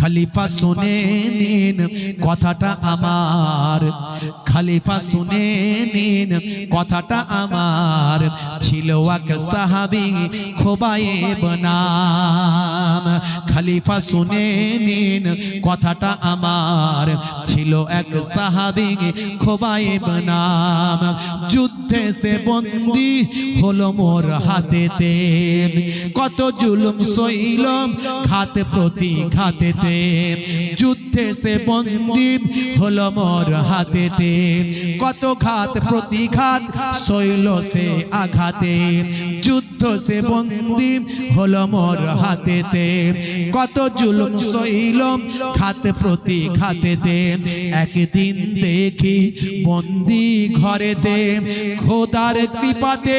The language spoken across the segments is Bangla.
খালিফা শুনে নিন, কথাটা আমার। খালিফা শুনে নিন, কথাটা আমার। ছিল এক সাহাবি খোবায়ে বনাম খালিফা শুনে নিন, কথাটা আমার। ছিল এক সাহাবি খোবায়ে বনাম সে বন্দি হলো মোর হাতেতে কত জুলুম সইলম ঘাত প্রতি ঘাতেতে যুদ্ধে সে বন্দি হলো মোর হাতেতে কত ঘাত প্রতিঘাত সইল সে আঘাতে। যুদ্ধ সে বন্দি হলো মোর হাতেতে কত জুলুম সইলম ঘাত প্রতি ঘাতেতে একদিন দেখি বন্দি ঘরেতে খোদার কৃপাতে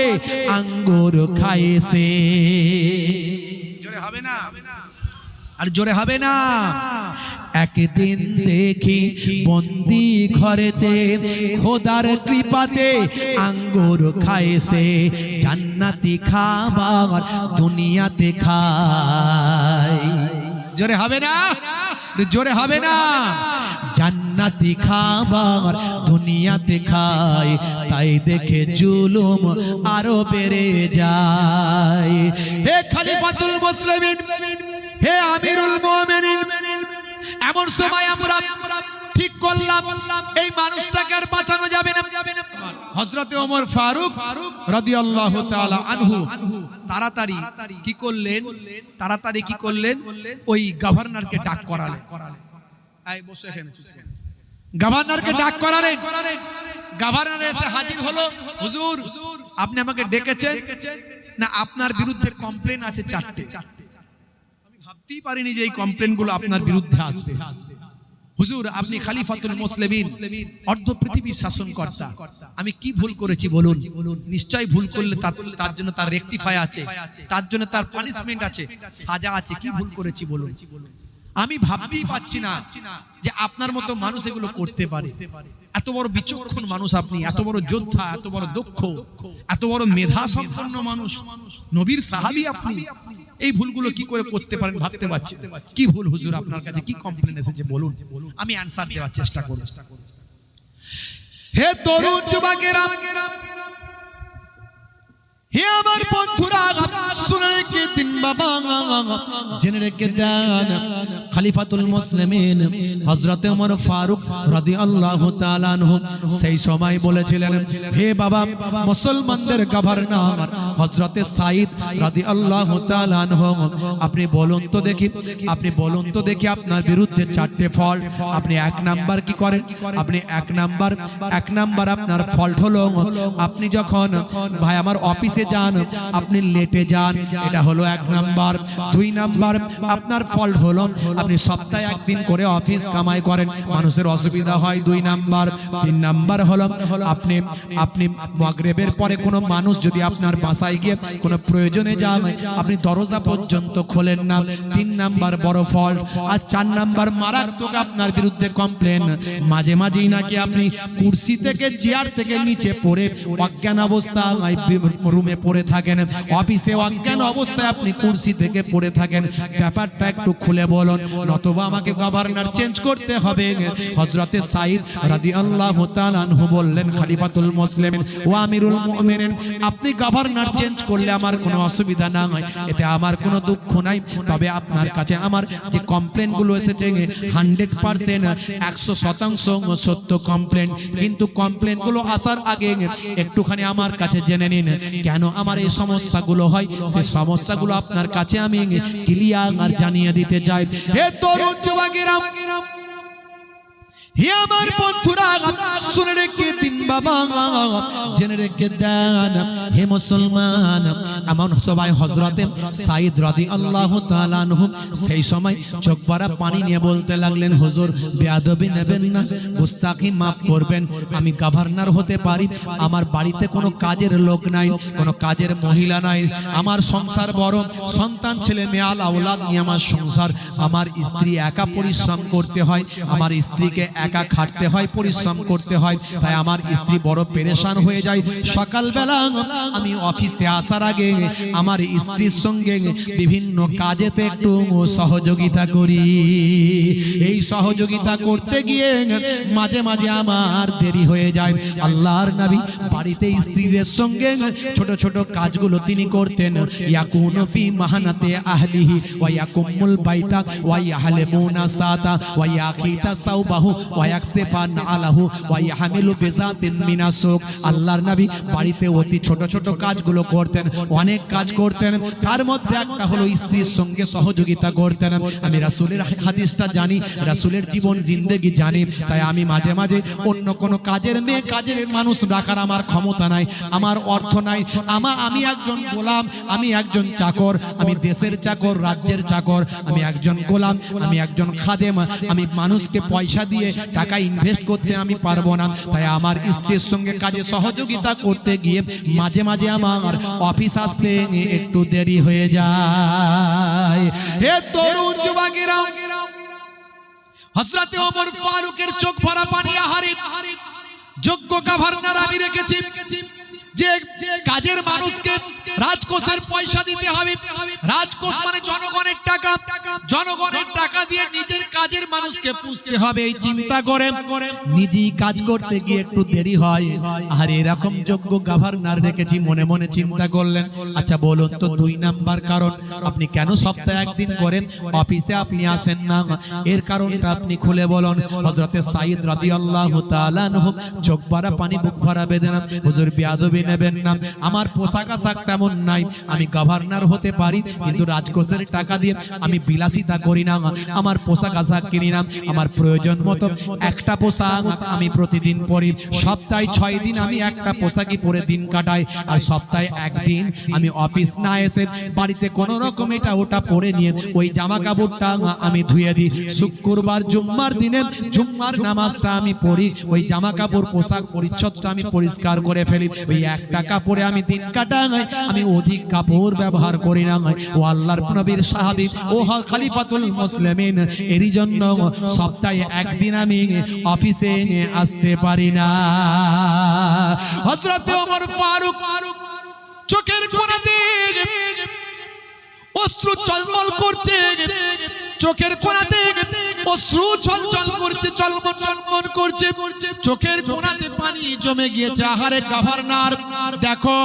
আঙ্গুর খাইছে। জোরে হবে না? আর জোরে হবে না? একদিন দেখি বন্দি ঘরেতে খোদার কৃপাতে আঙ্গুর খাইছে। জান্নাতি খাবার দুনিয়াতে খায়। জোরে হবে না? জোরে হবে না? জান্নাতি খাবার দুনিয়াতে খায় তাই দেখে জুলুম আরও বেড়ে যায়। হে খালিফাতুল মুসলিমিন, হে আমিরুল এমন সময় আমরা ঠিক করলাম, এই মানুষটাকে আর বাঁচানো যাবে না। হযরতে ওমর ফারুক ফারুক রাদিয়াল্লাহু তাআলা আনহু তাড়াতাড়ি কি করলেন? তাড়াতাড়ি কি করলেন? ওই গভর্নরকে ডাক করালেন। এই বসো এখানে। গভর্নরকে ডাক করালেন। গভর্নর এসে হাজির হলো। হুজুর আপনি আমাকে ডেকেছেন? না আপনার বিরুদ্ধে কমপ্লেন আছে চারটে। আমি ভাবতেই পারিনি যে এই আপনার বিরুদ্ধে আসবে। হুজুর আপনি খালিফাতুল মুসলিমিন। অর্ধ পৃথিবীর শাসনকর্তা। আমি কি ভুল করেছি বলুন? নিশ্চয়ই ভুল করলে তার তার জন্য তার রেকটিফাই আছে। তার জন্য তার পানিশমেন্ট আছে। সাজা আছে। কি ভুল করেছি বলুন? আমি ভাবতেই পাচ্ছি না যে আপনার মতো মানুষ এগুলো করতে পারে। এত বড় বিচক্ষণ মানুষ আপনি এত বড় যোদ্ধা এত বড় দক্ষ এত বড় মেধা সম্পন্ন মানুষ। নবীর সাহাবী আপনি এই ভুলগুলো কি করে করতে পারেন ভাবতে পারছি কি ভুল হুজুর আপনার কাছে? কি কমপ্লেন এসেছে? বলুন। আমি অ্যানসার দেওয়ার চেষ্টা করব। হে তরুণ যুবকেরা হে আমার বন্ধুরা, শুনে রেখে দিন বাবা। জেনে রেখে দেন, খালিফাতুল মুসলিমিন হযরতে ওমর ফারুক রাদিয়াল্লাহু তাআলা আনহু সেই সময় বলেছিলেন, হে বাবা, মুসলমানদের গভর্নর হযরতে সাইদ রাদিয়াল্লাহু তাআলা আনহু, আপনি বলুন তো দেখি, আপনি বলুন তো দেখি আপনার বিরুদ্ধে চারটে ফল্ট আপনি এক নাম্বার কি করেন? আপনি এক নাম্বার এক নাম্বার আপনার ফল্ট হলো, আপনি যখন, ভাই, আমার অফিসে যান, আপনি লেটে যান। এটা হলো এক নাম্বার। দুই নাম্বার, আপনার ফল্ট হলো, আপনি সপ্তাহে একদিন করে অফিস কামাই করেন, মানুষের অসুবিধা হয় দুই নাম্বার। তিন নাম্বার হলো, আপনি আপনি মাগরেবের পরে কোনো মানুষ যদি আপনার বাসায় গিয়ে কোনো প্রয়োজনে যান, আপনি দরজা পর্যন্ত খোলেন না। তিন নাম্বার বড় ফল্ট আর চার নাম্বার, মারাত্মক আপনার বিরুদ্ধে কমপ্লেন মাঝে মাঝেই নাকি আপনি কুর্সি থেকে চেয়ার থেকে নিচে পড়ে অজ্ঞান অবস্থা রুমে পড়ে থাকেন। অফিসে অজ্ঞান অবস্থায় আপনি কুর্সি থেকে পড়ে থাকেন। ব্যাপারটা একটু খুলে বলুন। নতবা আমাকে গভর্নর চেঞ্জ করতে হবে। হযরতে সাইদ রাদিয়াল্লাহু তাআলা আনহু বললেন খলিফাতুল মুসলিমিন ও আমিরুল মুমিনিন আপনি গভর্নর চেঞ্জ করলে আমার কোনো অসুবিধা না হয় এতে আমার কোনো দুঃখ নাই। তবে আপনার কাছে আমার যে কমপ্লেনগুলো এসেছে হান্ড্রেড পার্সেন্ট একশো শতাংশ সত্য কমপ্লেন কিন্তু কমপ্লেনগুলো আসার আগে একটুখানি আমার কাছে জেনে নিন কেন আমার এই সমস্যাগুলো হয় সেই সমস্যাগুলো আপনার কাছে আমি ক্লিয়ার জানিয়ে দিতে চাই। হে হে আমার বন্ধুরা, শুনে রেখে দিন বাবা। জেনে রেখে দেন, হে মুসলমান এমন সবাই হজরতে সাইদ রাদি আল্লাহ তালানহু সেই সময় চোখ পাড়া পানি নিয়ে বলতে লাগলেন, হুজুর, বেয়াদবি নেবেন না, গুস্তাখি মাফ করবেন, আমি গভর্নর হতে পারি, আমার বাড়িতে কোনো কাজের লোক নাই, কোনো কাজের মহিলা নাই, আমার সংসার বড়, সন্তান, ছেলে মেয়াল আওলাদ নিয়ে আমার সংসার, আমার স্ত্রী একা পরিশ্রম করতে হয়, আমার স্ত্রীকে একা খাটতে হয়, পরিশ্রম করতে হয়, তাই আমার স্ত্রী বড় পেরেশান হয়ে যায়। সকালবেলা আমি অফিসে আসার আগে আমার স্ত্রীর সঙ্গে বিভিন্ন কাজেতে একটু সহযোগিতা করি। এই সহযোগিতা করতে গিয়ে মাঝে মাঝে আমার দেরি হয়ে যায়। আল্লাহর নবী বাড়িতে স্ত্রীদের সঙ্গে ছোট ছোট কাজগুলো তিনি করতেন। ইয়াকুনু ফি মাহানাতে আহলিহি, ওয়া ইয়াকুমুল বাইতা, ওয়া ইয়াহলিমুনা সাতা, ওয়া ইয়াকিতা সাওবাহু ওয়া ইয়াকসিফান আলাহু ওয়া ইয়াহমিলু বিজাতিন মিনাসুক আল্লাহর নবী বাড়িতে অতি ছোট ছোট কাজগুলো করতেন, অনেক কাজ করতেন। তার মধ্যে একটা হলো স্ত্রীর সঙ্গে সহযোগিতা করতেন। আমি রাসূলের হাদিসটা জানি, রাসূলের জীবন জিন্দেগি জানি, তাই আমি মাঝে মাঝে অন্য কোনো কাজের মেয়ে, কাজের মানুষ রাখার আমার ক্ষমতা নাই, আমার অর্থ নাই। আমা, আমি একজন গোলাম, আমি একজন চাকর, আমি দেশের চাকর, রাজ্যের চাকর, আমি একজন গোলাম, আমি একজন খাদেম, আমি মানুষকে পয়সা দিয়ে টাকা ইনভেস্ট করতে আমি পারব না। তাই আমার স্ত্রীর সঙ্গে কাজে সহযোগিতা করতে গিয়ে মাঝে মাঝে আমার অফিস আসতে একটু দেরি হয়ে যায়। হে ওমর ফারুকের চোখ ভরা পানি আহারে, যোগ্য গভর্নর আমি রেখেছি রেখেছি। যে কাজের মানুষকে রাজকোষের পয়সা দিতে হবে, রাজকোষ মানে জনগণের টাকা। জনগণের টাকা দিয়ে নিজের কাজের মানুষকে পুষতে হবে, এই চিন্তা করে নিজেই কাজ করতে গিয়ে একটু দেরি হয়। আর এরকম যোগ্য রেখেছি মনে মনে চিন্তা করলেন। আচ্ছা বলুন তো, দুই নাম্বার কারণ, আপনি কেন সপ্তাহে একদিন করেন? অফিসে আপনি আসেন না। এর কারণটা আপনি খুলে বলুন। সাইদ চোখ ভরা পানি, বুক ভরা বেদনা। হুজুর নেবেন না। আমার পোশাক আশাক তেমন নাই। আমি গভর্নর হতে পারি, কিন্তু রাজকোষের টাকা দিয়ে আমি বিলাসিতা করি না। আমার পোশাক আশাক কিনি না। আমার প্রয়োজন মতো একটা পোশাক আমি প্রতিদিন পরি। সপ্তাহে ছয় দিন আমি একটা পোশাকই পরে দিন কাটাই। আর সপ্তাহে একদিন আমি অফিস না এসে বাড়িতে কোনো রকম এটা ওটা পরে নিয়ে ওই জামা কাপড়টা আমি ধুয়ে দিই। শুক্রবার, জুম্মার দিনে, জুম্মার নামাজটা আমি পড়ি। ওই জামা কাপড় পোশাক পরিচ্ছদটা আমি পরিষ্কার করে ফেলি। ওই একটা কাপড়ে আমি দিন কাটাই, আমি অধিক কাপড় ব্যবহার করি না। ও আল্লাহর নবীর সাহাবী, ও খলিফাতুল মুসলিমিন, এরই জন্য সপ্তাহে একদিন আমি অফিসে আসতে পারি না। হযরত ওমর ফারুক চোখের কোণাতে অশ্রু চলমল করছে, চোখের কোণাতে অশ্রু ছলছল করছে চলমল চলমল করছে। চোখের কোণাতে পানি জমে গিয়েছে, আহারে গভর্নর। দেখো,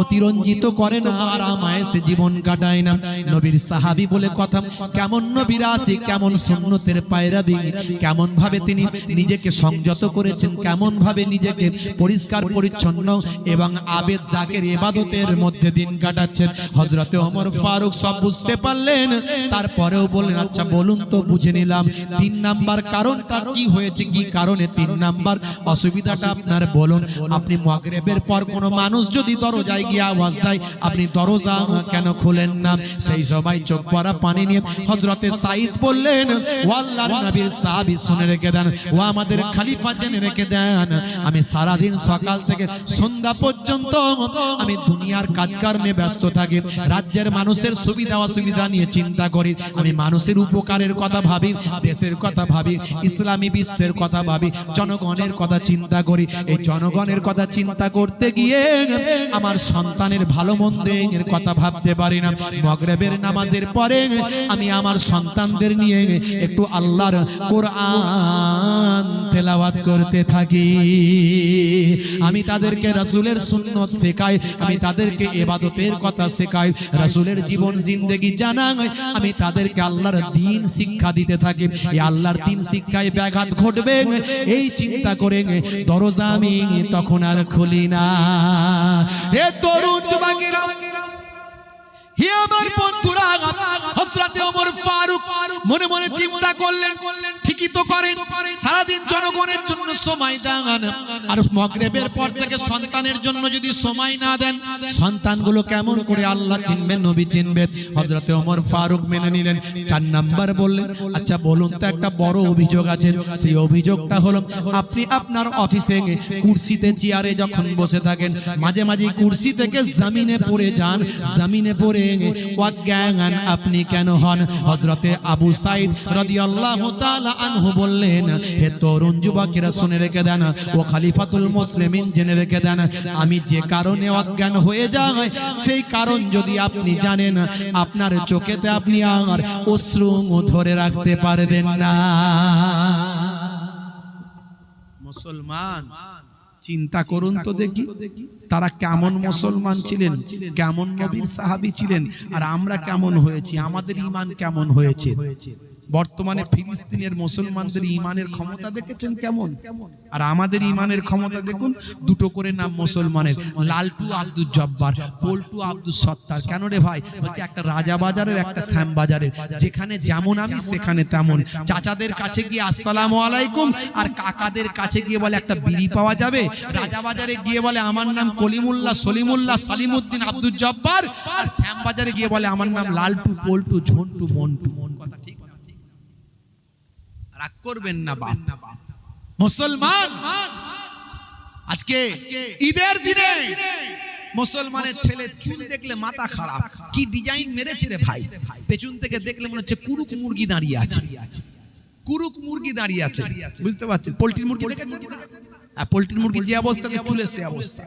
অতিরঞ্জিত করে না আর আমায়সে জীবন কাটায় না। নবীর সাহাবী বলে কথা, কেমন নবীর আসি কেমন সুন্নতের পায়রাবি কেমন ভাবে তিনি নিজেকে সংযত করেছেন কেমন ভাবে নিজেকে পরিষ্কার, পরিচ্ছন্ন এবং আবেদ জাকের এবাদতের মধ্যে দিন কাটাচ্ছেন। হজরতে ওমর ফারুক সব বুঝতে পারলেন, তারপরেও বললেন আচ্ছা বলুন তো, বুঝে নিলাম। তিন নাম্বার কারণটা কি হয়েছে? কি কারণে তিন নাম্বার? অসুবিধাটা আপনার বলুন। আপনি মগরেবের পর কোনো মানুষ যদি দরজায় গিয়ে আওয়াজ দেয়, আপনি দরজা কেন খুলেন না? সেই সবাই চোখ পড়া, পানি নিয়ে হজরতে সাইদ বললেন, ও আল্লাহর নবীর সাহাবী শুনে রেখে দেন, ও আমাদের খালিফা জেনে রেখে দেন। আমি সারাদিন সকাল থেকে সন্ধ্যা পর্যন্ত আমি দুনিয়ার কাজকর্মে ব্যস্ত থাকি। রাজ্যের মানুষের সুবিধা অসুবিধা নিয়ে চিন্তা করি। আমি মানুষের উপকারের কথা ভাবি। দেশের কথা ভাবি, ইসলামী বিশ্বের কথা ভাবি, জনগণের কথা চিন্তা করি। এই জনগণের কথা চিন্তা করতে গিয়ে আমার সন্তানের ভালো মন্দের কথা ভাবতে পারি না। মগরেবের নামাজের পরে আমি আমার সন্তানদের নিয়ে একটু আল্লাহর কোরআন তেলাওয়াত করতে থাকি। আমি তাদেরকে রাসূলের সুন্নত শেখাই, আমি তাদেরকে এবাদতের কথা শেখাই, রাসূলের জীবন, জিন্দেগি জানাই, আমি তাদেরকে আল্লাহর দিন শিক্ষা দিতে থাকি। এই আল্লাহর দিন শিক্ষায় ব্যাঘাত ঘটবে। এই চিন্তা করে দরজা আমি তখন আর খুলি না। হে তরুণ যুবকেরা, হে আমার বন্ধুরা, হযরতে ওমর ফারুক মনে মনে চিন্তা করলেন, ঠিকই তো করেন, সারাদিন জনগণের জন্য সময় দেন আর মগরেবের পর থেকে সন্তানের জন্য যদি সময় না দেন, সন্তানগুলো কেমন করে আল্লাহ চিনবে, নবী চিনবে? হজরতে ওমর ফারুক মেনে নিলেন। চার নাম্বার বললেন আচ্ছা বলুন তো একটা বড় অভিযোগ আছে। সেই অভিযোগটা হলো, আপনি আপনার অফিসে কুর্সিতে চেয়ারে যখন বসে থাকেন, মাঝে মাঝে কুর্সি থেকে জামিনে পড়ে যান। জামিনে পড়ে অজ্ঞান আপনি কেন হন? হজরতে আবু সাইদ রাদিয়াল্লাহু তাআলা বললেন, হে তরুণ যুবকেরা শুনে রেখে দেন ও খলিফাতুল মুসলিমিন জেনে রেখে দেন আমি যে কারণে অজ্ঞান হয়ে যাই সেই কারণ যদি আপনি জানেন আপনার চোখেতে আপনি আর অশ্রু ধরে রাখতে পারবেন না। মুসলমান চিন্তা করুন তো দেখি তারা কেমন মুসলমান ছিলেন কেমন নবীর সাহাবী ছিলেন আর আমরা কেমন হয়েছি আমাদের ইমান কেমন হয়েছে? বর্তমানে ফিলিস্তিনের মুসলমানদের ইমানের ক্ষমতা দেখেছেন কেমন? আর আমাদের ইমানের ক্ষমতা দেখুন, দুটো করে নাম মুসলমানের, লালটু আব্দুল জব্বার, পল্টু আব্দুল সত্তার। কেন রে ভাই? বলছে একটা রাজা বাজারের, একটা শ্যাম বাজারের। যেখানে যেমন আমি, সেখানে তেমন। চাচাদের কাছে গিয়ে আসসালাম আলাইকুম, আর কাকাদের কাছে গিয়ে বলে একটা বিড়ি পাওয়া যাবে। রাজা বাজারে গিয়ে বলে, আমার নাম কলিমুল্লাহ, সলিমুল্লাহ, সালিমুদ্দিন আব্দুল জব্বার। আর শ্যাম বাজারে গিয়ে বলে, আমার নাম লালটু, পল্টু, ঝন্টু, মন্টু? রাগ করবেন না বাপ। মুসলমান, আজকে ঈদের দিনে মুসলমানের ছেলে চুল দেখলে মাথা খারাপ। কি ডিজাইন মেরেছে রে ভাই? পেছন থেকে দেখলে মনে হচ্ছে কুরুক মুরগি দাঁড়িয়ে আছে। কুরুক মুরগি দাঁড়িয়ে আছে। বুঝতে পারছেন? পোল্ট্রির মুরগি আর পোল্ট্রির মুরগি যে অবস্থা চুলের সে অবস্থা।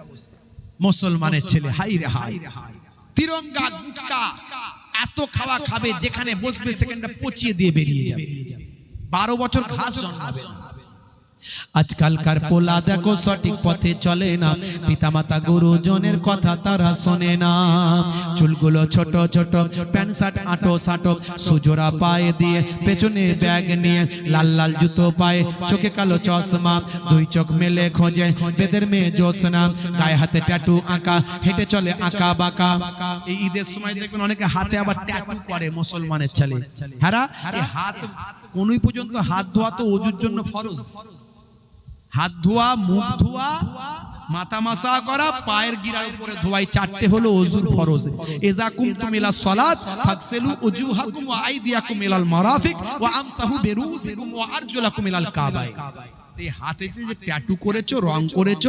মুসলমানের ছেলে, হাই রে হাই। তিরঙ্গা, গুটকা, এত খাওয়া খাবে যেখানে বসবে, সেখানটা পচিয়ে দিয়ে বেরিয়ে যাবে। বারো বছর ঘাস জন্মাবে। আজকালকার পোলা দেখো সঠিক পথে চলে না। পিতামাতা গুরুজনের কথা তারা শোনে না। চুলগুলো ছোট ছোট প্যান্ট শার্ট আটো সাটো সুজোরা পায়ে দিয়ে পেছনে ব্যাগ নিয়ে লাল লাল জুতো পায়ে চোখে কালো চশমা দুই চোখ মেলে খোঁজে বেদের মেয়ে জোসনা গায়ে হাতে ট্যাটু আঁকা হেঁটে চলে আঁকা বাঁকা। এই ঈদের সময় দেখবেন অনেকে হাতে আবার ট্যাটু করে মুসলমানের ছেলে। হ্যাঁ হাত কোনই পর্যন্ত হাত ধোয়া তো অজুর জন্য ফরজ হাত ধোয়া, মুখ ধোয়া, মাথা মাসা করা, পায়ের গিরার উপরে ধোয়াই, চারটে হলো অজুর ফরজ। এজা কুমতুম ইলা সালাত ইলাল মারাফিক আমসাহু কাবায়। এই যে ট্যাটু করেছ, রং করেছ,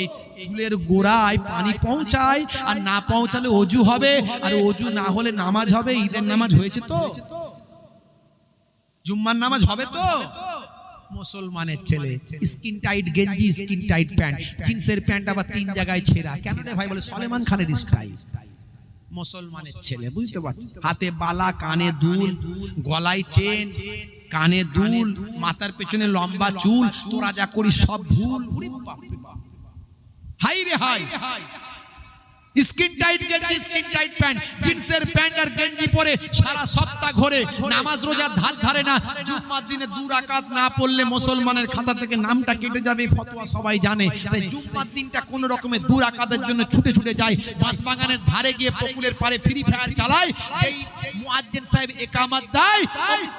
এই ফুলের গোড়ায় পানি পৌঁছায়, আর না পৌঁছালে অজু হবে, আর অজু না হলে নামাজ হবে, ঈদের নামাজ হয়েছে তো? জুম্মার নামাজ হবে তো? মুসলমানের ছেলে স্কিন টাইট গেঞ্জি স্কিন টাইট প্যান্ট জিন্সের প্যান্ট আবার তিন জায়গায় ছেঁড়া। কেন রে ভাই বলে? সলেমান খানের স্টাইল মুসলমানের ছেলে বুঝতে পারছ? হাতে বালা কানে দুল গলায় চেন কানে দুল মাথার পেছনে লম্বা চুল তোরা যা করি সব ভুল। বাপ। রে হাই রে হাই। স্কিন টাইট গেঞ্জি, স্কিন টাইট প্যান্ট। জিন্সের প্যান্ট আর গেঞ্জি পরে সারা সপ্তাহ ঘরে। নামাজ রোজা ধার ধারে না। জুম্মার দিনে দু রাকাত না পড়লে মুসলমানের খাতা থেকে নামটা কেটে যাবে, ফতোয়া সবাই জানে। তাই জুম্মার দিনটা কোন রকমে দু রাকাতের জন্য ছুটে ছুটে যায়। বাঁশবাগানের ধারে গিয়ে পুকুরের পারে ফ্রি ফায়ার চালায়। যেই মুয়াজ্জিন সাহেব একামত দেয়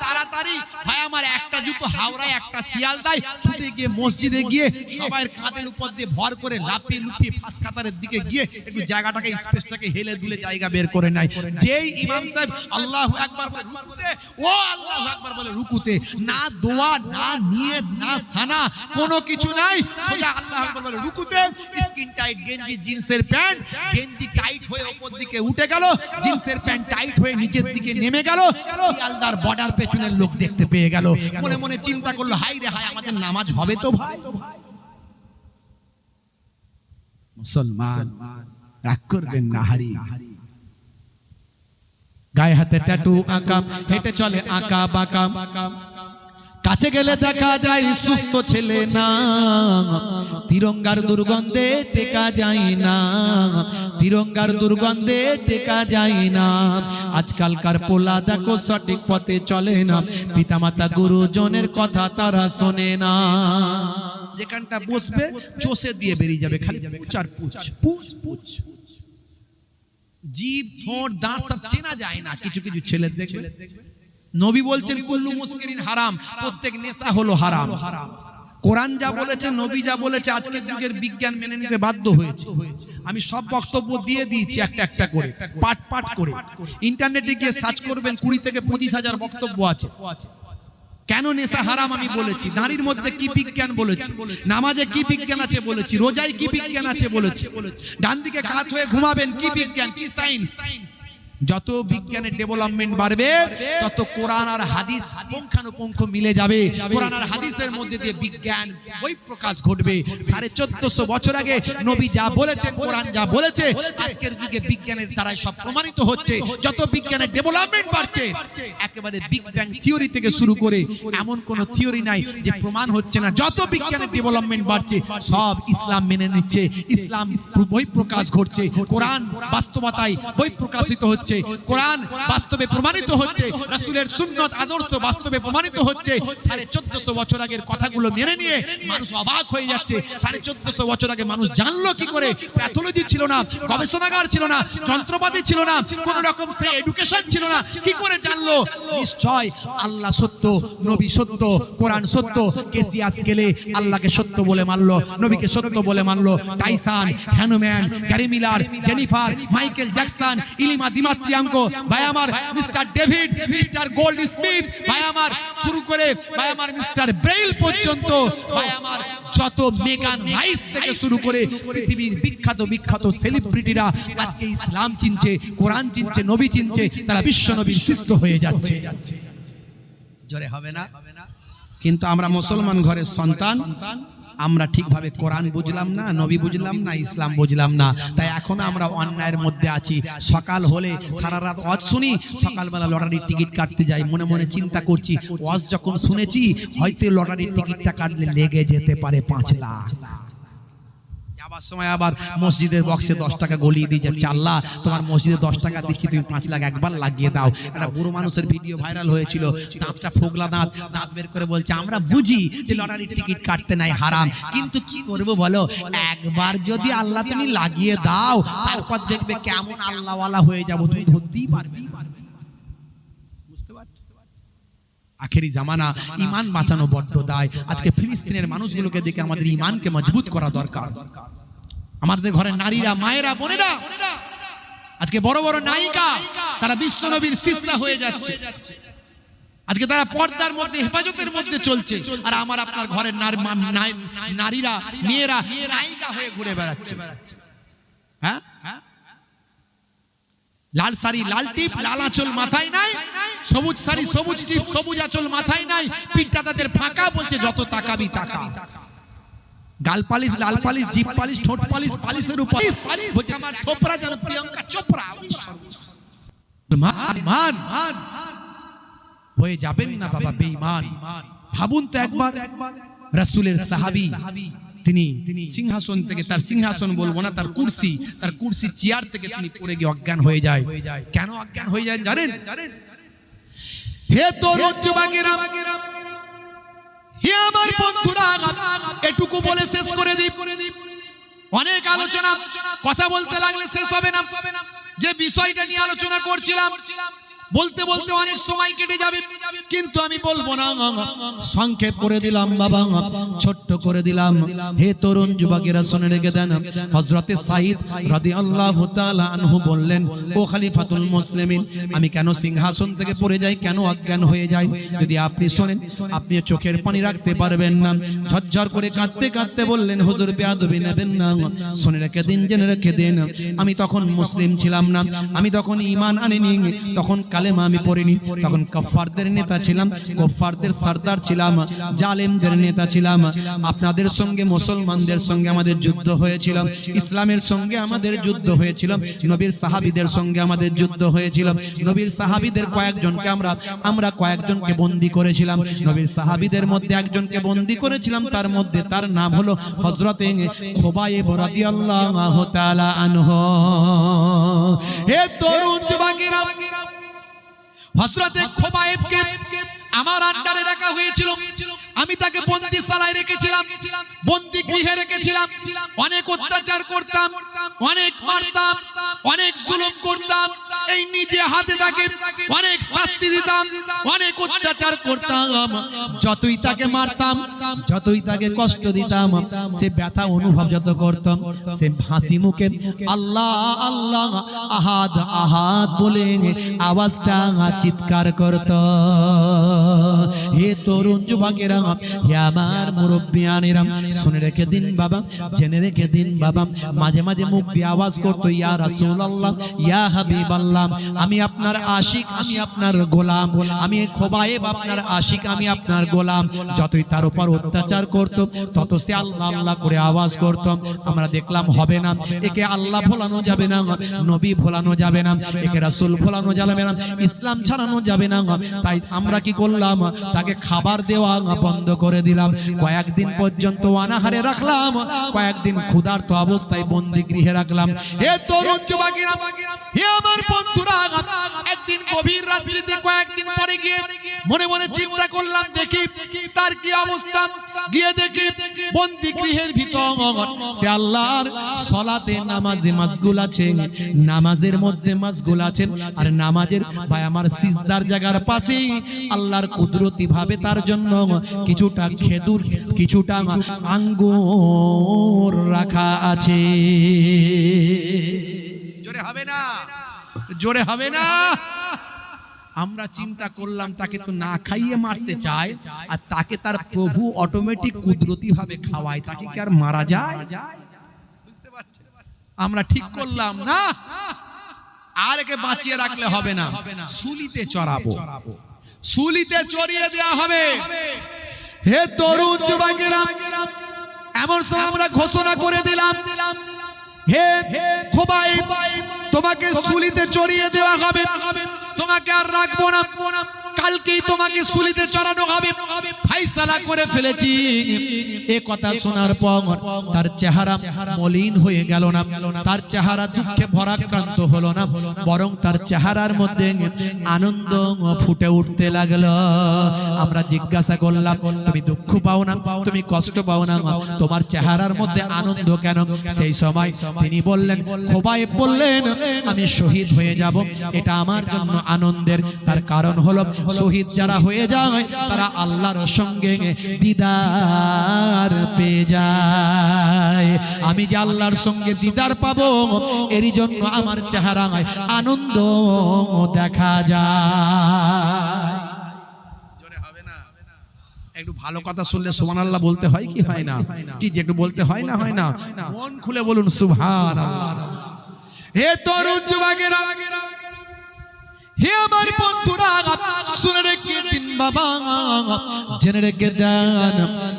তাড়াতাড়ি, ভাই, আমার একটা জুতো হাওড়ায়, একটা শিয়াল দেয়। ছুটে গিয়ে মসজিদে গিয়ে সবাই কাঁধের উপর দিয়ে ভর করে লাফিয়ে লুপিয়ে ফাঁস কাতারের দিকে গিয়ে একটু জায়গাটাকে, স্পেসটাকে হেলে দুলে জায়গা বের করে নেয় যেই ইমাম সাহেব আল্লাহ একবার বলে ও আল্লাহ একবার বলে, রুকুতে। না দোয়া, না নিয়ত, না সানা, কোনো কিছু নাই। সোজা আল্লাহ একবার বলে, রুকুতে? স্কিন টাইট, গেঞ্জি, জিন্সের প্যান্ট, গেঞ্জি টাইট হয়ে উপর দিকে উঠে গেল, জিন্সের প্যান্ট টাইট হয়ে নিচের দিকে নেমে গেল, শিয়ালদার বর্ডার পেছনের লোক দেখতে পেয়ে গেল। মনে মনে চিন্তা করল হাই রে হাই আমাদের নামাজ হবে তো ভাই? মুসলমান। রাগ করবেন না, হারি। গায়ে হাতে ট্যাটু আঁকা হেঁটে চলে আঁকা বাঁকা কাছে গেলে দেখা যায় সুস্থ ছেলে না। তিরঙ্গার দুর্গন্ধে টেকা যায় না। তিরঙ্গার দুর্গন্ধে টেকা যায় না। আজকালকার পোলা দেখো সঠিক পথে চলে না। পিতামাতা গুরুজনের কথা তারা শোনে না। যেখানটা বসবে চষে দিয়ে বেরিয়ে যাবে খালি পুচ আর পুচ। পুচ পুচ। জীব ঠোঁট দাঁত সব চেনা যায় না। কিছু কিছু ছেলে দেখবে। নবী বলছেন কুল্লু মুস্কিরিন হারাম প্রত্যেক নেশা হলো হারাম। হারাম কোরআন যা বলেছে নবী যা বলেছে আজকের যুগের বিজ্ঞান মেনে নিতে বাধ্য হয়েছে। আমি সব বক্তব্য দিয়ে দিয়েছি একটা একটা করে। পাট পাট করে। ইন্টারনেটে গিয়ে সার্চ করবেন কুড়ি থেকে পঁচিশ হাজার বক্তব্য আছে। কেন নেশা হারাম আমি বলেছি? নারীর মধ্যে কি বিজ্ঞান বলেছি? নামাজে কি বিজ্ঞান আছে বলেছি? রোজায় কি বিজ্ঞান আছে বলেছি? ডান দিকে কাত হয়ে ঘুমাবেন কি বিজ্ঞান? কি সায়েন্স? যত বিজ্ঞানের ডেভেলপমেন্ট বাড়বে, তত কোরআন আর হাদিস পুঙ্খানুপুঙ্খ মিলে যাবে। কোরআন আর হাদিসের মধ্যে দিয়ে বিজ্ঞান বই প্রকাশ ঘটবে। সাড়ে চোদ্দশো বছর আগে নবী যা বলেছেন, কোরআন যা বলেছে, আজকের যুগে বিজ্ঞানের দ্বারাই সব প্রমাণিত হচ্ছে। যত বিজ্ঞানের ডেভেলপমেন্ট বাড়ছে, একেবারে বিগ ব্যাং থিওরি থেকে শুরু করে এমন কোন থিওরি নাই যে প্রমাণ হচ্ছে না। যত বিজ্ঞানের ডেভেলপমেন্ট বাড়ছে, সব ইসলাম মেনে নিচ্ছে। ইসলাম বই প্রকাশ ঘটছে, কোরআন বাস্তবতায় বই প্রকাশিত হচ্ছে। কোরআন বাস্তবে প্রমাণিত হচ্ছে রাসূলের সুন্নত আদর্শ বাস্তবে প্রমাণিত হচ্ছে সাড়ে চোদ্দশো বছর আগের কথাগুলো মেনে নিয়ে মানুষ অবাক হয়ে যাচ্ছে। সাড়ে চোদ্দশো বছর আগে মানুষ জানলো কি করে? প্যাথোলজি ছিল না গবেষণাগার ছিল না যন্ত্রপাতি ছিল না কোন রকম সে এডুকেশন ছিল না। কি করে জানলো? নিশ্চয় আল্লাহ সত্য নবী সত্য কোরআন সত্য কেসিয়াস গেলে আল্লাহকে সত্য বলে মানলো নবীকে সত্য বলে মানলো। Tyson Hanuman Gary Miller Jennifer Michael Jackson ইলিমা দিমাত্রিয়াঙ্ক ভাই আমার mister David, mister Goldsmith, ভাই আমার শুরু করে, ভাই আমার মিস্টার ব্রেইল পর্যন্ত, ভাই আমার যত মেগান রাইস থেকে শুরু করে পৃথিবীর বিখ্যাত বিখ্যাত সেলিব্রিটিরা আজকে ইসলাম চিনছে, কোরআন চিনছে, নবী চিনছে, তারা বিশ্ব নবীর শিষ্য হয়ে যাচ্ছে। জোরে হবে না? কিন্তু আমরা মুসলমান ঘরের সন্তান আমরা ঠিকভাবে কোরআন বুঝলাম না, নবী বুঝলাম না, ইসলাম বুঝলাম না। তাই এখন আমরা অন্যায়ের মধ্যে আছি। সকাল হলে সারা রাত অজ শুনি, সকালবেলা লটারির টিকিট কাটতে যাই, মনে মনে চিন্তা করছি অজ যখন শুনেছি, হয়তো লটারির টিকিটটা কাটলে লেগে যেতে পারে পাঁচ লাখ। সময় আবার মসজিদের বক্সে দশ টাকা গলিয়ে দিয়ে যাচ্ছে আল্লাহ তোমার মসজিদে দশ টাকা দিচ্ছি, তুমি পাঁচ লাখ একবার লাগিয়ে দাও। একটা বুড়ো মানুষের ভিডিও ভাইরাল হয়েছিল। দাঁতটা ফোগলা দাঁত দাঁত বের করে বলছে, আমরা বুঝি যে লটারির টিকিট কাটতে নাই, হারাম। কিন্তু কি করব বলো? একবার যদি আল্লাহ তুমি লাগিয়ে দাও, তারপর দেখবে কেমন আল্লাহওয়ালা হয়ে যাব। তুমি ধরতেই পারবে। বুঝতে আখেরি জামানা ইমান বাঁচানো বড্ড দায়। আজকে ফিলিস্তিনের মানুষগুলোকে দেখে আমাদের ইমানকে মজবুত করা দরকার দরকার। আমাদের ঘরে নারীরা, মায়েরা, বোনেরা, আজকে বড় বড় নায়িকা, তারা বিশ্ব নবীর শিষ্যা হয়ে যাচ্ছে। আজকে তারা পর্দার মধ্যে, হেফাজতের মধ্যে চলছে। আর আমার আপনার ঘরের নার- নারীরা, মেয়েরা নায়িকা হয়ে ঘুরে বেড়াচ্ছে। হ্যাঁ? লাল শাড়ি লাল টিপ, লাল আঁচল মাথায় নাই, সবুজ শাড়ি সবুজ টিপ, সবুজ আঁচল মাথায় নাই, পিঠটা তাদের ফাঁকা বলছে, যত তাকাবি তাকা। গাল পালিশ লাল পালিশ জিপ পালিশ ঠোঁট পালিশ পালিশের উপর। বলছে আমার থোপরা যেন প্রিয়ঙ্কা চোপড়া মান হয়ে যাবেন না বাবা বেঈমান। ভাবুন তো একবার রাসূলের সাহাবী তিনি সিংহাসন থেকে তার সিংহাসন বলব না তার কুরসি তার কুরসি চেয়ার থেকে তিনি পড়ে গিয়ে অজ্ঞান হয়ে যায়। কেন অজ্ঞান হয়ে যায় জানেন? হে তরুণ যুবকেরা হে আমার বন্ধুরা অনেক আলোচনা, কথা বলতে লাগলে শেষ হবে না। যে বিষয়টা নিয়ে আলোচনা করছিলাম, বলতে বলতে অনেক সময় কেটে যাবে। কিন্তু আমি বলব না। সংক্ষেপ করে দিলাম বাবা। ছোট্ট করে দিলাম। হে তরুণ যুবকেরা, শুনে রেখে দেন। হজরতে সাইদ রাদিয়াল্লাহু তাআলা আনহু বললেন, ও খলিফাতুল মুসলিমিন, আমি কেন সিংহাসন থেকে পড়ে যাই? কেন অজ্ঞান হয়ে যাই? যদি আপনি শোনেন, আপনি চোখের পানি রাখতে পারবেন না। ঝরঝর করে কাঁদতে কাঁদতে বললেন, হুজুর, বেয়াদবি নেবেন না। শুনে রেখে দিন, জেনে রেখে দিন। আমি তখন মুসলিম ছিলাম না। আমি তখন ঈমান আনিনি। তখন কালেমা আমি পড়িনি। তখন কফারদের নেতা ছিলাম কফারদের সর্দার ছিলাম, জালেমদের নেতা ছিলাম। আপনাদের সঙ্গে মুসলমানদের সঙ্গে আমাদের যুদ্ধ হয়েছিল, ইসলামের সঙ্গে আমাদের যুদ্ধ হয়েছিল, নবীর সাহাবীদের সঙ্গে আমাদের যুদ্ধ হয়েছিল। নবীর সাহাবীদের কয়েকজনকে আমরা আমরা কয়েকজনকে বন্দি করেছিলাম। নবীর সাহাবীদের মধ্যে একজনকে বন্দি করেছিলাম, তার মধ্যে তার নাম হলো হযরতে খোবাইব রাদিয়াল্লাহু তাআলা আনহু। হে তরুণ যুবকেরা হযরতে খোবাইবকে আমার আন্ডারে রাখা হয়েছিল। আমি তাকে বন্দি বন্দিশালায় রেখেছিলাম। বন্দি গৃহে রেখেছিলাম। অনেক অত্যাচার করতাম অনেক মারতাম অনেক জুলুম করতাম। এই নিজে হাতে তাকে অনেক শাস্তি দিতাম অনেক অত্যাচার করতাম যতই তাকে মারতাম যতই তাকে কষ্ট দিতাম সে ব্যথা অনুভব যত করতাম সে হাসি মুখে আল্লাহ আল্লাহ আহাদ আহাদ বলে আওয়াজটা চিৎকার করত। হে তরুণ যুবকেরা হে আমার মুরব্বিয়ানেরা শুনে রেখে দিন বাবা, জেনে রেখে দিন বাবা। মাঝে মাঝে মুখ দিয়ে আওয়াজ করতো, ইয়া ইয়া আমি আপনার আশিক, আমি আপনার গোলাম, আমি খোবায়েব আপনার আশিক, আমি আপনার গোলাম। যতই তার উপর অত্যাচার করত, তত সে আল্লাহ আল্লাহ করে আওয়াজ করত। আমরা দেখলাম হবে না। একে আল্লাহ ভোলানো যাবে না, নবী ভোলানো যাবে না, একে রাসূল ভোলানো যাবে না, ইসলাম ছাড়ানো যাবে না। তাই আমরা কি করলাম? তাকে খাবার দেওয়া বন্ধ করে দিলাম। কয়েকদিন পর্যন্ত অনাহারে রাখলাম। কয়েকদিন ক্ষুধার্ত অবস্থায় বন্দি গৃহে রাখলাম। হে তরুণ যুবকেরা, হে আমার বন্ধুরা, একদিন গভীর রাত্রিতে কয়েকদিন পরে গিয়ে মনে মনে চিন্তা করলাম, দেখি অবস্থা। গিয়ে দেখি বন্দি গৃহের ভিতর। সে আল্লাহর সলাতে নামাজে মাসগুল আছে। নামাজের মধ্যে মাসগুল আছে আর নামাজের ভাই আমার সিজদার জায়গার পাশেই আল্লাহর কুদরতি ভাবে তার জন্য কিছুটা খেদুর কিছুটা আঙ্গুর রাখা আছে। জোরে হবে না? জোরে হবে না? আমরা চিন্তা করলাম তাকে তো না খাইয়ে মারতে চায় আর তাকে তার প্রভু অটোমেটিক কুদরতি ভাবে খাওয়ায় তাকে কি আর মারা যায়? বুঝতে পারছেন? আমরা ঠিক করলাম না আর একে বাঁচিয়ে রাখলে হবে না। সুলিতে চড়াবো। সুলিতে চড়িয়ে দেওয়া হবে। হে তরুণ যুবকেরা এমন সময় আমরা ঘোষণা করে দিলাম। হে খোবাই তোমাকে সুলিতে চড়িয়ে দেওয়া হবে। তোমাকে আর রাখব না। কালকেই তোমাকে সুলিতে চড়ানো হবে। ফাইসালা করে ফেলেছি। এ কথা শোনার পর তার চেহারা মলিন হয়ে গেল না। তার চেহারা দুঃখে ভরাক্রান্ত হলো না। বরং তার চেহারার মধ্যে আনন্দ ফুটে উঠতে লাগল। আমরা জিজ্ঞাসা করলাম, তুমি দুঃখ পাও না? তুমি কষ্ট পাও না? তোমার চেহারার মধ্যে আনন্দ কেন? সেই সময় তিনি বললেন খোবাই বললেন, আমি শহীদ হয়ে যাব। এটা আমার জন্য আনন্দের। তার কারণ হলো শহীদ যারা হয়ে যায় তারা আল্লাহর সঙ্গে দিদার পেয়ে যায়। আমি যে আল্লাহর সঙ্গে দিদার পাবো এরই জন্য আমার চেহারায় আনন্দ দেখা যায়। একটু ভালো কথা শুনলে সুবহান আল্লাহ বলতে হয় কি হয় না? কি যে একটু বলতে হয় না হয় না? মন খুলে বলুন সুবহান হে তরুণ হে আমার বন্ধুরা শুনে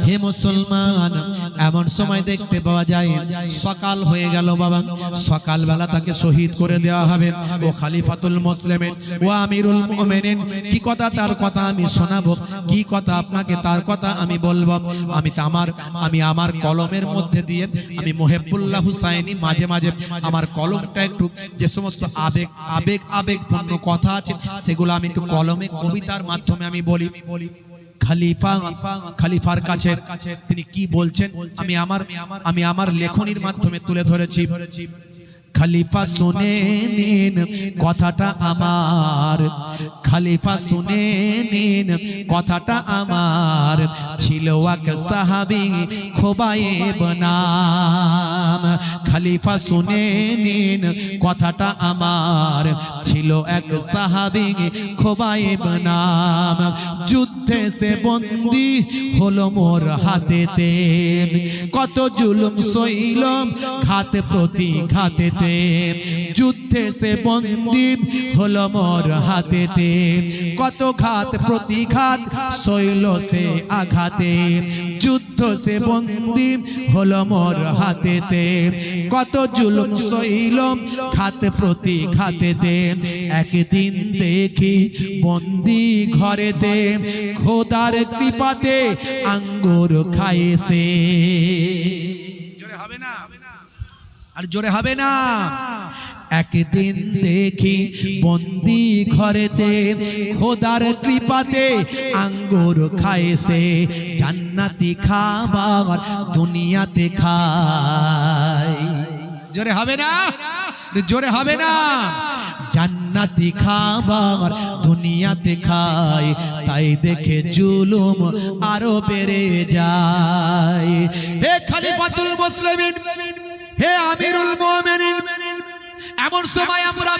হে মুসলমান, এমন সময় দেখতে পাওয়া যায়, সকাল হয়ে গেল বাবা। তাকে শহীদ করে দেওয়া হবে। ও খালিফাতুল ও আমিরুল কি কথা তার কথা আমি শোনাবো? কি কথা আপনাকে তার কথা আমি বলব? আমি তো আমার, আমি আমার কলমের মধ্যে দিয়ে, আমি মোহেবুল্লাহ হুসাইনি মাঝে মাঝে আমার কলমটা একটু, যে সমস্ত আবেগ আবেগ, আবেগপূর্ণ কথা আছে, সেগুলো আমি একটু কলমে, কবিতার মাধ্যমে আমি বলি, খালিফা, খালিফার কাছে তিনি কি বলছেন? আমি আমার আমি আমার লেখনির মাধ্যমে তুলে ধরেছি। খালিফা শুনে নিন, কথাটা আমার। খালিফা শুনে নিন, কথাটা আমার। ছিল এক সাহাবি খোবায়ে বনাম খালিফা শুনে নিন, কথাটা আমার। ছিল এক সাহাবি খোবায়ে বনাম যুদ্ধে সে বন্দি হলো মোর হাতেতে কত জুলুম সইলম, ঘাত প্রতি ঘাতেতে যুদ্ধে সে বন্দি হলো মোর হাতেতে কত ঘাত প্রতিঘাত সইল সে আঘাতে। যুদ্ধ সে বন্দি হলো মোর হাতেতে কত জুলুম সইলম ঘাত প্রতি ঘাতেতে একদিন দেখি বন্দি ঘরেতে খোদার কৃপাতে আঙ্গুর খাইছে হবে না? আর জোরে হবে না। একদিন দেখি বন্দি ঘরেতে খোদার কৃপাতে আঙ্গুর খাইছে, জান্নাতি খাবার দুনিয়াতে খায়। জোরে হবে না? জোরে হবে না। জান্নাত খাবার দুনিয়াতে খায়, তাই দেখে জুলুম আরও বেড়ে যায়। হে খলিফাতুল মুসলিমিন হে আমিরুল মোমেনিন এমন সময় আমরা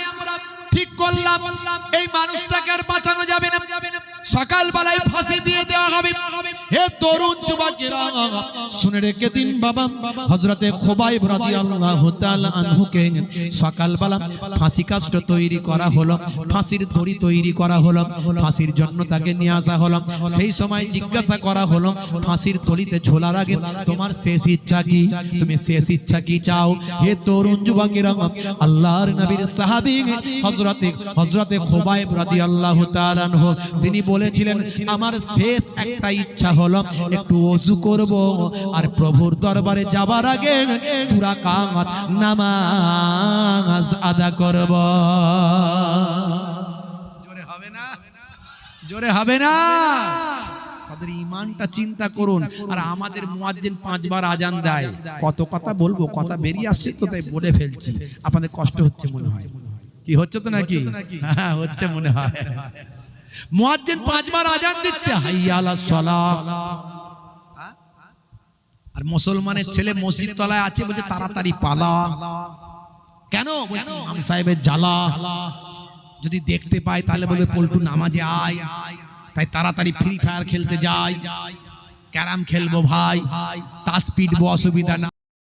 ঠিক করলাম এই মানুষটাকে আর বাঁচানো যাবে না। সকালবেলায় ফাঁসি দিয়ে দেওয়া হবে। হে তরুণ যুবকেরা, শুনে রেখে দিন বাবা। হযরতে খোবাইব রাদিয়াল্লাহু তাআলা আনহুকে সকালবেলা ফাঁসি কাষ্ট তৈরি করা হলো, ফাঁসির দড়ি তৈরি করা হলো, ফাঁসির জন্য তাকে নিয়ে আসা হলো। সেই সময় জিজ্ঞাসা করা হলো, ফাঁসির দড়িতে ঝোলার আগে তোমার শেষ ইচ্ছা কি? তুমি শেষ ইচ্ছা কি চাও? হে তরুণ যুবকেরা, আল্লাহর নবীর সাহাবী হযরতে হযরতে খোবাইব রাদিয়াল্লাহু তাআলা আনহু, তিনি বলেছিলেন, আমার শেষ একটা ইচ্ছা হলো একটু ওযু করব আর প্রভুর দরবারে যাবার আগে দুরা কাত নামাজ আদা করব। জোরে হবে না? জোরে হবে না? তাদের ইমানটা চিন্তা করুন। আর আমাদের মুয়াজ্জিন পাঁচবার আজান দেয়। কত কথা বলব, কথা বেরিয়ে আসছে তো, তাই বলে ফেলছি। আপনাদের কষ্ট হচ্ছে মনে হয়। কি হচ্ছে তো নাকি? হ্যাঁ হচ্ছে মনে হয়। মুয়াজ্জিন পাঁচবার আজান দিচ্ছে হাইয়া আলা সালাহ আর মুসলমানের ছেলে মসজিদ তলায় আছে বলছে, তাড়াতাড়ি পালা। কেন? বলছে, ইমাম সাহেবের জ্বালা। যদি দেখতে পায়, তাহলে বলবে, পল্টু নামাজে আয়। তাই তাড়াতাড়ি ফ্রি ফায়ার খেলতে যাই। ক্যারাম খেলব ভাই। তাস পিটবো অসুবিধা না।